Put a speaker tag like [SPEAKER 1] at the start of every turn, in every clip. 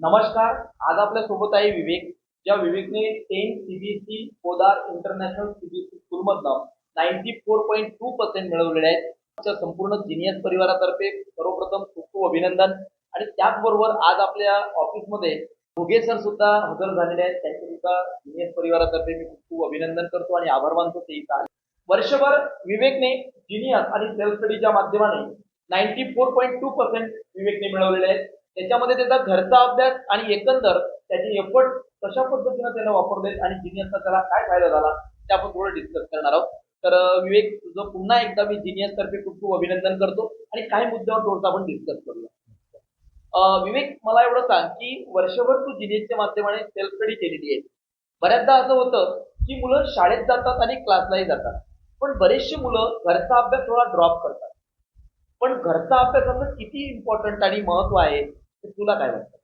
[SPEAKER 1] नमस्कार आज आपल्यासोबत आहे विवेक ज्या विवेकने ten CBSE Podar international CBSE स्कूलमधनं ninety four point two percent मिळवलेले आहेत. आमच्या संपूर्ण जिनियस परिवारातर्फे सर्वप्रथम खूप खूप अभिनंदन. आणि त्याचबरोबर आज आपल्या ऑफिसमध्ये भोगे सर सुद्धा हजर झालेले आहेत. त्यांचे सुद्धा जिनियस परिवारातर्फे मी खूप खूप अभिनंदन करतो आणि आभार मानतो ते इथं वर्षभर विवेकने जिनियस आणि सेल्फ स्टडीच्या माध्यमाने ninety four point two percent विवेकने मिळवलेले आहेत. त्याच्यामध्ये त्याचा घरचा अभ्यास आणि एकंदर त्याचे एफर्ट कशा पद्धतीनं त्याला वापरले आणि जिनियसचा त्याला काय फायदा झाला ते आपण थोडं डिस्कस करणार आहोत. तर विवेक तुझं पुन्हा एकदा मी जिनियस तर्फे खूप खूप अभिनंदन करतो आणि काही मुद्द्यावर थोडंसं आपण डिस्कस करूया. विवेक मला एवढं सांग की वर्षभर तू जिनियसच्या माध्यमाने सेल्फ स्टडी केलेली आहे. बऱ्याचदा असं होतं की मुलं शाळेत जातात आणि क्लासलाही जातात. पण बरेचशी मुलं घरचा अभ्यास थोडा ड्रॉप करतात. पण घरचा अभ्यासाचं किती इम्पॉर्टंट आणि महत्त्व आहे? ते तुला काय वाटतं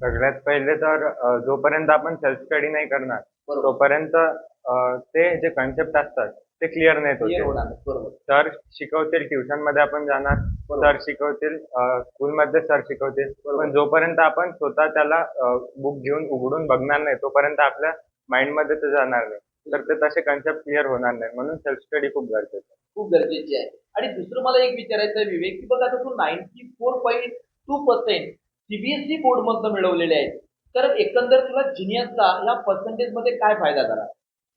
[SPEAKER 2] सगळ्यात पहिले तर अ, जोपर्यंत आपण सेल्फ स्टडी नाही करणार
[SPEAKER 1] बरोबर
[SPEAKER 2] तोपर्यंत अ, ते जे कन्सेप्ट असतात ते क्लिअर नाही
[SPEAKER 1] क्लिअर
[SPEAKER 2] होते
[SPEAKER 1] होणार नाही. बरोबर
[SPEAKER 2] सर शिकवतील ट्युशनमध्ये आपण जाणार
[SPEAKER 1] बरोबर.
[SPEAKER 2] सर शिकवतील स्कूलमध्ये सर शिकवतील
[SPEAKER 1] बरोबर.
[SPEAKER 2] पण जोपर्यंत आपण स्वतः त्याला बुक घेऊन उघडून बघणार नाही तोपर्यंत आपल्या माइंडमध्ये ते जाणार नाही तर ते तसे कन्सेप्ट क्लिअर होणार नाही म्हणून सेल्फ स्टडी खूप गरजेचं आहे.
[SPEAKER 1] खूप गरजेची आहे आणि दुसरं मला एक विचारायचं आहे विवेक की बघा आता तू ninety four point two percent CBSE board मधनं मिळवलेले आहेत. तर एकंदर तुला जिनियसचा या पर्सेंटेजमध्ये काय फायदा झाला?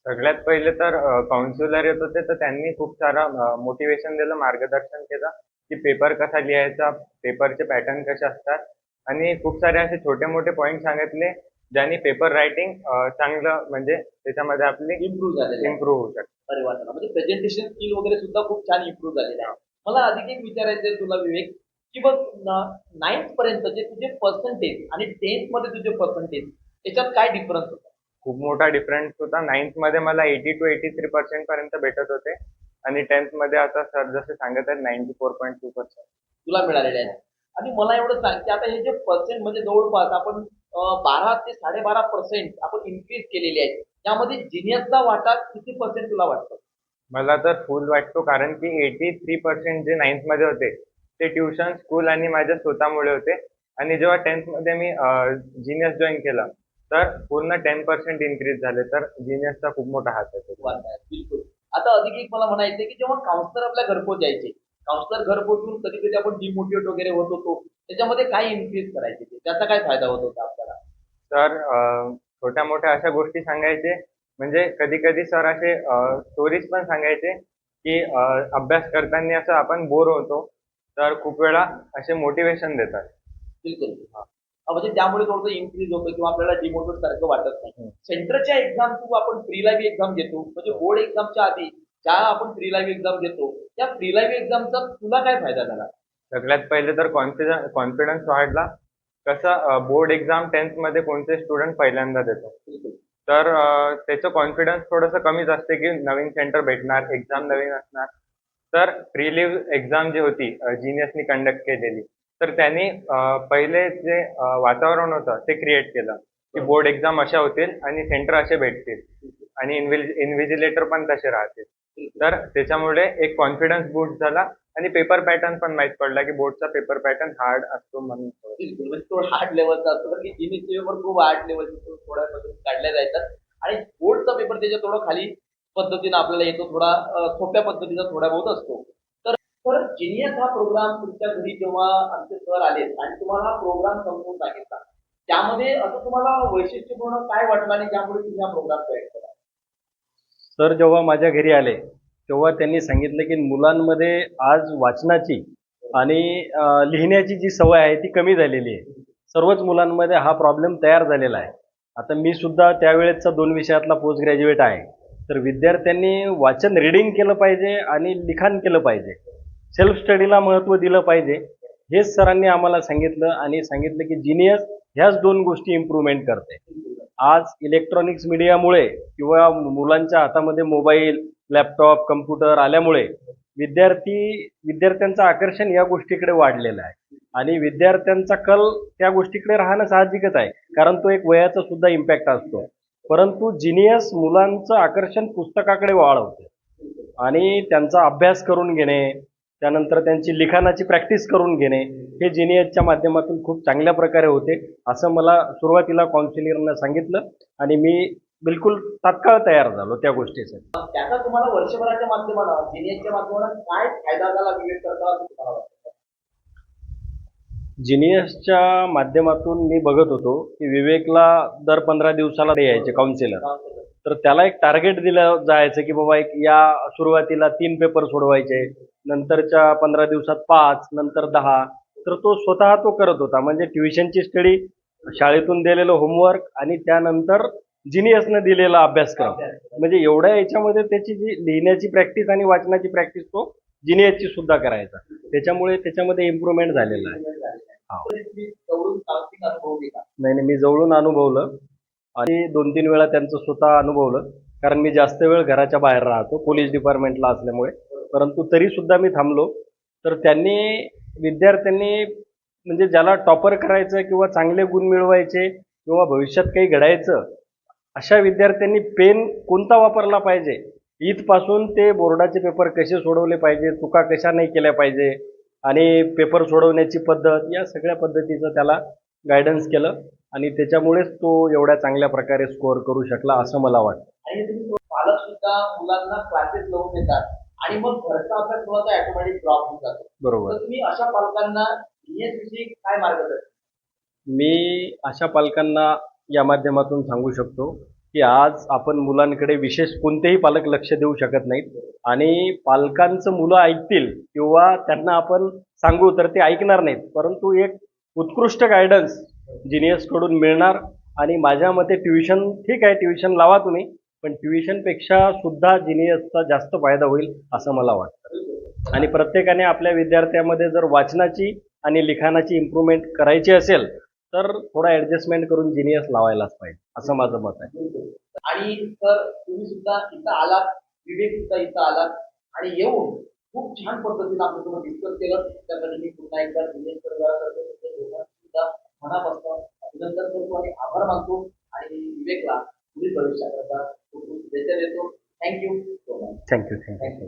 [SPEAKER 2] सगळ्यात पहिले तर काउन्सिलर येत होते तर त्यांनी खूप सारा मोटिवेशन दिलं मार्गदर्शन केलं की पेपर कसा लिहायचा पेपरचे पॅटर्न कसे असतात. आणि खूप सारे असे छोटे मोठे पॉईंट सांगितले ज्यांनी पेपर रायटिंग चांगलं म्हणजे त्याच्यामध्ये आपली
[SPEAKER 1] इम्प्रूव्ह आहे.
[SPEAKER 2] इम्प्रूव्ह होऊ शकते.
[SPEAKER 1] अरे वा चला. म्हणजे प्रेझेंटेशन स्किल वगैरे सुद्धा खूप छान इम्प्रूव्ह झालेले आहे. मला अधिक एक विचारायचं तुला विवेक. की बघ नाईन्थ पर्यंतचे तुझे पर्सेंटेज आणि टेन्थमध्ये तुझे पर्सेंटेज याच्यात काय डिफरन्स होता?
[SPEAKER 2] खूप मोठा डिफरन्स होता. नाईन्थमध्ये मला eighty two eighty three percent पर्यंत भेटत होते. आणि टेन्थमध्ये आता सर जसे सांगत आहेत ninety four point two percent
[SPEAKER 1] तुला मिळालेले आहेत आणि मला एवढं सांग की आता हे जे पर्सेंट म्हणजे जवळपास आपण बारा ते साडेबारा पर्सेंट आपण इन्क्रीज केलेले आहेत. त्यामध्ये जिनियसचा वाटा किती पर्सेंट तुला वाटतं?
[SPEAKER 2] मला तर फुल वाटतो कारण की एटी थ्री पर्सेंट जे नाईन्थमध्ये होते ते ट्युशन स्कूल आणि माझ्या स्वतःमुळे होते. आणि जेव्हा टेन्थमध्ये मी जिनियस जॉईन केलं तर पूर्ण टेन पर्सेंट इन्क्रीज झाले. तर जिनियसचा खूप मोठा हात आहे
[SPEAKER 1] बिलकुल. आता अधिक एक मला म्हणायचं की जेव्हा काउन्सलर आपल्या घरपोच यायचे काउन्सलर घरपोच येऊन कधी कधी आपण डिमोटिवेट वगैरे होत होतो त्याच्यामध्ये काय इन्क्रीज करायचे त्याचा काय फायदा होत होता आपल्याला?
[SPEAKER 2] अं, छोट्या मोठ्या अशा गोष्टी सांगायचे म्हणजे कधी कधी सर असे स्टोरीज पण सांगायचे की अभ्यास करताना असं आपण बोर होतो. तर खूप वेळा असे मोटिवेशन देतात.
[SPEAKER 1] बिलकुल. हा, म्हणजे त्यामुळे थोडंसं इन्क्रीज होतं किंवा आपल्याला डिमोटिवेट सारखं वाटत नाही. सेंटरच्या एक्झाम तू आपण फ्री लाईव्ह एक्झाम घेतो. म्हणजे बोर्ड एक्झामच्या आधी ज्या आपण फ्री लाईव्ह एक्झाम घेतो त्या फ्री लाईव्ह एक्झामचा तुला काय फायदा झाला?
[SPEAKER 2] सगळ्यात पहिले तर कॉन्फिडन्स कॉन्फिडन्स वाढला. कसं बोर्ड एक्झाम टेन्थमध्ये कोणते स्टुडंट पहिल्यांदा देतो.
[SPEAKER 1] बिलकुल.
[SPEAKER 2] तर अं, त्याचं कॉन्फिडन्स थोडंसं कमीच असते की नवीन सेंटर भेटणार एक्झाम नवीन असणार. तर प्रिलिव्ह एक्झाम जी होती जिनियसनी कंडक्ट केलेली तर त्यांनी पहिले जे वातावरण होतं ते क्रिएट केलं. की बोर्ड एक्झाम अशा होतील आणि सेंटर असे भेटतील. आणि इन्व्हिजिलेटर पण तसे राहतील. तर त्याच्यामुळे एक कॉन्फिडन्स बूस्ट झाला आणि पेपर पॅटर्न पण माहीत पडला की बोर्डचा पेपर पॅटर्न हार्ड असतो म्हणून.
[SPEAKER 1] बिलकुल हार्ड लेवलचा असतो. कारण की जिनिसचे पेपर खूप हार्ड लेवलचे थोड्या काढल्या जायतात आणि बोर्डचा पेपर त्याच्या थोडं खाली पद्धतीने आपल्याला येतो थोडा सोप्या पद्धतीचा थोडा बहुत असतो. तर तर जिनियस हा प्रोग्राम तुमच्या घरी जेव्हा आमचे सर आले आणि तुम्हाला हा प्रोग्राम समजून सांगितला त्यामध्ये असं तुम्हाला वैशिष्ट्यपूर्ण काय वाटलं आणि त्यामुळे तुम्ही हा प्रोग्राम तयार केला?
[SPEAKER 3] सर जेव्हा माझ्या घरी आले तेव्हा त्यांनी सांगितलं की मुलांमध्ये आज वाचनाची आणि लिहिण्याची जी सवय आहे ती कमी झालेली आहे. सर्वच मुलांमध्ये हा प्रॉब्लेम तयार झालेला आहे. आता मी सुद्धा त्यावेळेसचा दोन विषयातला पोस्ट ग्रॅज्युएट आहे. तर विद्यार्थ्यांनी वाचन रिडिंग केलं पाहिजे आणि लिखाण केलं पाहिजे. सेल्फ स्टडीला महत्त्व दिलं पाहिजे. हेच सरांनी आम्हाला सांगितलं आणि सांगितलं की जिनियस ह्याच दोन गोष्टी इम्प्रूव्हमेंट करते. आज इलेक्ट्रॉनिक्स मीडियामुळे किंवा मुलांच्या हातामध्ये मोबाईल लॅपटॉप कम्प्युटर आल्यामुळे विद्यार्थी विद्यार्थ्यांचं आकर्षण या गोष्टीकडे वाढलेलं आहे. आणि विद्यार्थ्यांचा कल त्या गोष्टीकडे राहणं साहजिकच आहे. कारण तो एक वयाचा सुद्धा इम्पॅक्ट असतो. परंतु जिनियस मुलांचं आकर्षण पुस्तकाकडे वाढवते. आणि त्यांचा अभ्यास करून घेणे त्यानंतर त्यांची लिखाणाची प्रॅक्टिस करून घेणे हे जिनियसच्या माध्यमातून खूप चांगल्या प्रकारे होते असं मला सुरुवातीला काउन्सिलरनं सांगितलं आणि मी बिलकुल तात्काळ तयार झालो त्या गोष्टीसाठी.
[SPEAKER 1] त्याचा तुम्हाला वर्षभराच्या माध्यमानं जिनियसच्या माध्यमानं काय फायदा झाला विवेक करता
[SPEAKER 3] जिनियसच्या माध्यमातून मी बघत होतो की विवेकला दर पंधरा दिवसाला ते यायचे काउन्सिलर तर त्याला एक टार्गेट दिलं जायचं की बाबा एक या सुरुवातीला तीन पेपर सोडवायचे नंतरच्या पंधरा दिवसात पाच नंतर दहा. तर तो स्वतः तो करत होता. म्हणजे ट्युशनची स्टडी शाळेतून दिलेलं होमवर्क आणि त्यानंतर जिनियसनं दिलेला अभ्यासक्रम. म्हणजे एवढ्या याच्यामध्ये त्याची जी लिहिण्याची प्रॅक्टिस आणि वाचनाची प्रॅक्टिस तो जिनियसची सुद्धा करायचा. त्याच्यामुळे त्याच्यामध्ये इम्प्रुव्हमेंट झालेलं आहे. नाही नाही मी जवळून अनुभवलं. आणि दोन तीन वेळा त्यांचं स्वतः अनुभवलं. कारण मी जास्त वेळ घराच्या बाहेर राहतो पोलीस डिपार्टमेंटला असल्यामुळे. परंतु तरी सुद्धा मी थांबलो. तर त्यांनी विद्यार्थ्यांनी म्हणजे ज्याला टॉपर करायचं किंवा चांगले गुण मिळवायचे किंवा भविष्यात काही घडायचं अशा विद्यार्थ्यांनी पेन कोणता वापरला पाहिजे? इथपासून ते बोर्डाचे पेपर कसे सोडवले पाहिजे चुका कशा नाही केल्या पाहिजे? आणि पेपर सोडवण्याची पद्धत या सगळ्या पद्धतीचं त्याला गायडन्स केलं आणि त्याच्यामुळेच तो एवढ्या चांगल्या प्रकारे स्कोअर करू शकला असं मला वाटतं.
[SPEAKER 1] आणि तुम्ही पालक सुद्धा मुलांना क्लासेस लावून देतात आणि मग घरचा अभ्यास मुलाचा ऑटोमॅटिक ड्रॉप होऊन जातो.
[SPEAKER 3] बरोबर.
[SPEAKER 1] तुम्ही अशा पालकांना काय मार्गदर्शन?
[SPEAKER 3] मी अशा पालकांना या माध्यमातून सांगू शकतो. की आज आपण मुलांकडे विशेष कोणतेही पालक लक्ष देऊ शकत नाहीत. आणि पालकांचं मुलं ऐकतील किंवा त्यांना आपण सांगू तर ते ऐकणार नाहीत. परंतु एक उत्कृष्ट गायडन्स जिनियसकडून मिळणार आणि माझ्या मते ट्युशन ठीक आहे ट्युशन लावा तुम्ही पण ट्युशनपेक्षा सुद्धा जिनियसचा जास्त फायदा होईल असं मला वाटतं. आणि प्रत्येकाने आपल्या विद्यार्थ्यामध्ये जर वाचनाची आणि लिखाणाची इम्प्रूव्हमेंट करायची असेल तर थोडा ऍडजस्टमेंट करून जिनियस लावायलाच पाहिजे असं माझं मत आहे.
[SPEAKER 1] आणि तर तुम्ही सुद्धा इथं आलात विवेक सुद्धा इथं आलात आणि येऊन खूप छान पद्धतीने आपल्यासोबत डिस्कस केलं. त्यासाठी मी पुन्हा एकदा विवेक परिवारातर्फे सुद्धा मनापासून अभिनंदन करतो आणि आभार मानतो. आणि विवेकला पुढील भविष्याकरता खूप खूप शुभेच्छा देतो. Thank you so much
[SPEAKER 3] thank you thank you
[SPEAKER 1] thank you